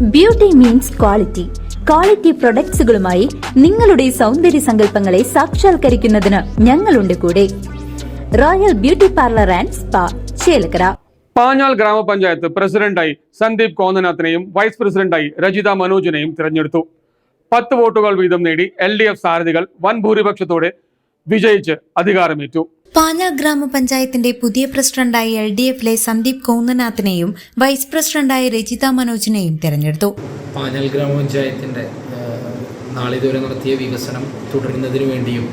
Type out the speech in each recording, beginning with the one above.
Beauty means quality quality പ്രൊഡക്ട്സുകളുമായി നിങ്ങളുടെ സൗന്ദര്യ സങ്കല്പങ്ങളെ സാക്ഷാത്കരിക്കുന്നതിന് ഞങ്ങളുണ്ട് കൂടെ. Royal beauty parlour and spa Chelakkara. Panjal ഗ്രാമപഞ്ചായത്ത് പ്രസിഡന്റായി സന്ദീപ് കോന്നനാഥിനെയും വൈസ് പ്രസിഡന്റായി രജിത മനോജിനെയും തിരഞ്ഞെടുത്തു. പത്ത് വോട്ടുകൾ വീതം നേടി എൽ ഡി എഫ് സാരഥികൾ വൻ ഭൂരിപക്ഷത്തോടെ വിജയിച്ച് അധികാരമേറ്റു. പാഞ്ഞാൽ ഗ്രാമപഞ്ചായത്തിന്റെ പുതിയ പ്രസിഡന്റായി എൽ ഡി എഫിലെ സന്ദീപ് കൗന്നനാഥിനെയും വൈസ് പ്രസിഡന്റായി രജിത മനോജിനെയും തെരഞ്ഞെടുത്തു. പാഞ്ഞാൽ ഗ്രാമപഞ്ചായത്തിന്റെ നാളിതുവരെ നടത്തിയ വികസനം തുടരുന്നതിന് വേണ്ടിയും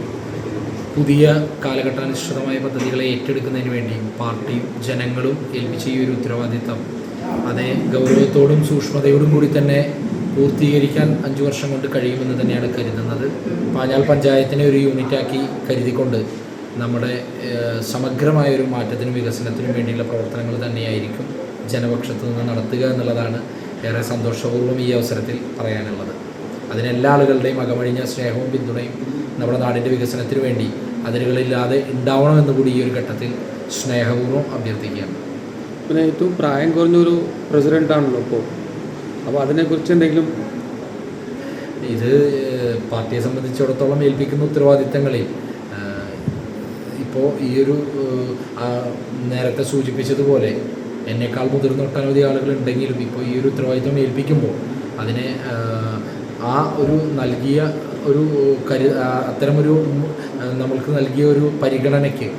പുതിയ കാലഘട്ടാനുസൃതമായ പദ്ധതികളെ ഏറ്റെടുക്കുന്നതിന് വേണ്ടിയും പാർട്ടിയും ജനങ്ങളും ഏൽപ്പിച്ച ഈ ഒരു ഉത്തരവാദിത്തം അതേ ഗൗരവത്തോടും സൂക്ഷ്മതയോടും കൂടി തന്നെ പൂർത്തീകരിക്കാൻ അഞ്ചു വർഷം കൊണ്ട് കഴിയുമെന്ന് തന്നെയാണ് കരുതുന്നത്. പാഞ്ഞാൽ പഞ്ചായത്തിനെ ഒരു യൂണിറ്റാക്കി കരുതിക്കൊണ്ട് നമ്മുടെ സമഗ്രമായൊരു സമഗ്രമായ ഒരു മാറ്റത്തിനും വികസനത്തിനും വേണ്ടിയുള്ള പ്രവർത്തനങ്ങൾ തന്നെയായിരിക്കും ജനപക്ഷത്തു നിന്ന് നടത്തുക എന്നുള്ളതാണ് ഏറെ സന്തോഷപൂർവം ഈ അവസരത്തിൽ പറയാനുള്ളത്. അതിനെല്ലാ ആളുകളുടെയും അകമഴിഞ്ഞ സ്നേഹവും പിന്തുണയും നമ്മുടെ നാടിന്റെ വികസനത്തിന് വേണ്ടി അതിരുകളില്ലാതെ ഉണ്ടാവണമെന്ന് കൂടി ഈ ഒരു ഘട്ടത്തിൽ സ്നേഹപൂർവം അഭ്യർത്ഥിക്കുകയാണ്. പിന്നെ ഏറ്റവും പ്രായം കുറഞ്ഞൊരു പ്രസിഡന്റ് ആണല്ലോ ഇപ്പോൾ അപ്പോൾ അതിനെക്കുറിച്ച് എന്തെങ്കിലും ഇത് പാർട്ടിയെ സംബന്ധിച്ചിടത്തോളം ഏൽപ്പിക്കുന്ന ഉത്തരവാദിത്തങ്ങളിൽ ഇപ്പോൾ ഈ ഒരു നേരത്തെ സൂചിപ്പിച്ചതുപോലെ എന്നേക്കാൾ മുതിർന്ന ഒട്ടനവധി ആളുകൾ ഉണ്ടെങ്കിലും ഇപ്പോൾ ഈ ഒരു ഉത്തരവാദിത്വം ഏൽപ്പിക്കുമ്പോൾ അതിനെ ആ ഒരു നൽകിയ ഒരു കരു അത്തരമൊരു നമ്മൾക്ക് നൽകിയ ഒരു പരിഗണനയ്ക്ക്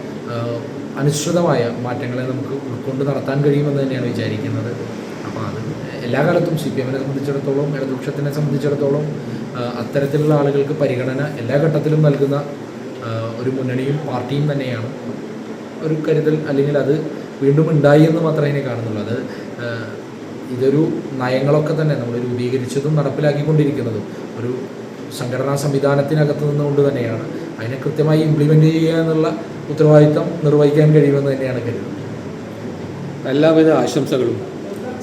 അനുസൃതമായ മാറ്റങ്ങളെ നമുക്ക് ഉൾക്കൊണ്ട് നടത്താൻ കഴിയുമെന്ന് തന്നെയാണ് വിചാരിക്കുന്നത്. അപ്പോൾ അത് എല്ലാ കാലത്തും സി പി എമ്മിനെ സംബന്ധിച്ചിടത്തോളം ഇടതുപക്ഷത്തിനെ സംബന്ധിച്ചിടത്തോളം അത്തരത്തിലുള്ള ആളുകൾക്ക് പരിഗണന എല്ലാ ഘട്ടത്തിലും നൽകുന്ന ഒരു മുന്നണിയും പാർട്ടിയും തന്നെയാണ്. ഒരു കരുതൽ അല്ലെങ്കിൽ അത് വീണ്ടും ഉണ്ടായി എന്ന് മാത്രമേ അതിനെ കാണുന്നുള്ളൂ. അത് ഇതൊരു നയങ്ങളൊക്കെ തന്നെ നമ്മൾ രൂപീകരിച്ചതും നടപ്പിലാക്കിക്കൊണ്ടിരിക്കുന്നതും ഒരു സംഘടനാ സംവിധാനത്തിനകത്ത് നിന്നുകൊണ്ട് തന്നെയാണ്. അതിനെ കൃത്യമായി ഇംപ്ലിമെന്റ് ചെയ്യുക എന്നുള്ള ഉത്തരവാദിത്തം നിർവഹിക്കാൻ കഴിയുമെന്ന് തന്നെയാണ് കരുതുന്നത്. എല്ലാവിധ ആശംസകളും.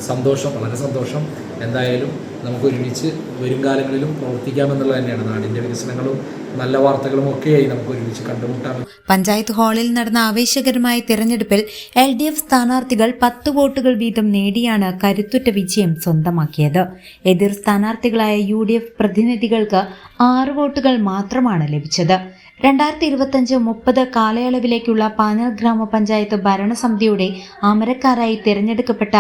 സന്തോഷം വളരെ സന്തോഷം. എന്തായാലും നമുക്ക് ഒരുമിച്ച് വരും കാലങ്ങളിലും പ്രവർത്തിക്കാമെന്നുള്ളത് തന്നെയാണ് നാടിന്റെ വികസനങ്ങളും നല്ല വാർത്തകളും ഒക്കെയായി നമുക്ക് ഒരുമിച്ച് കണ്ടുമുട്ടാം. പഞ്ചായത്ത് ഹാളിൽ നടന്ന ആവേശകരമായ തിരഞ്ഞെടുപ്പിൽ എൽ ഡി എഫ് സ്ഥാനാർത്ഥികൾ പത്ത് വോട്ടുകൾ വീതം നേടിയാണ് കരുത്തുറ്റ വിജയം സ്വന്തമാക്കിയത്. എതിർ സ്ഥാനാർത്ഥികളായ യു ഡി എഫ് പ്രതിനിധികൾക്ക് ആറ് വോട്ടുകൾ മാത്രമാണ് ലഭിച്ചത്. രണ്ടായിരത്തി ഇരുപത്തഞ്ച് മുപ്പത് കാലയളവിലേക്കുള്ള പാനൽ ഗ്രാമപഞ്ചായത്ത് ഭരണസമിതിയുടെ അമരക്കാരായി തിരഞ്ഞെടുക്കപ്പെട്ട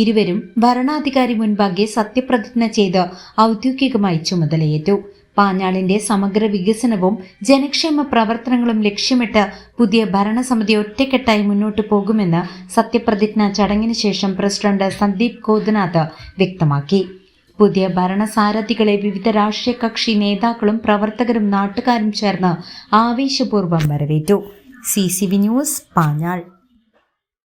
ഇരുവരും ഭരണാധികാരി മുൻപാകെ സത്യപ്രതിജ്ഞ ചെയ്ത് ഔദ്യോഗികമായി ചുമതലയേറ്റു. പാഞ്ഞാളിന്റെ സമഗ്ര വികസനവും ജനക്ഷേമ പ്രവർത്തനങ്ങളും ലക്ഷ്യമിട്ട് പുതിയ ഭരണസമിതി ഒറ്റക്കെട്ടായി മുന്നോട്ടു പോകുമെന്ന് സത്യപ്രതിജ്ഞ ചടങ്ങിന് ശേഷം പ്രസിഡന്റ് സന്ദീപ് കോദനാഥ് വ്യക്തമാക്കി. പുതിയ ഭരണസാരഥികളെ വിവിധ രാഷ്ട്രീയ കക്ഷി നേതാക്കളും പ്രവർത്തകരും നാട്ടുകാരും ചേർന്ന് ആവേശപൂർവം വരവേറ്റു. C C V news Panjal.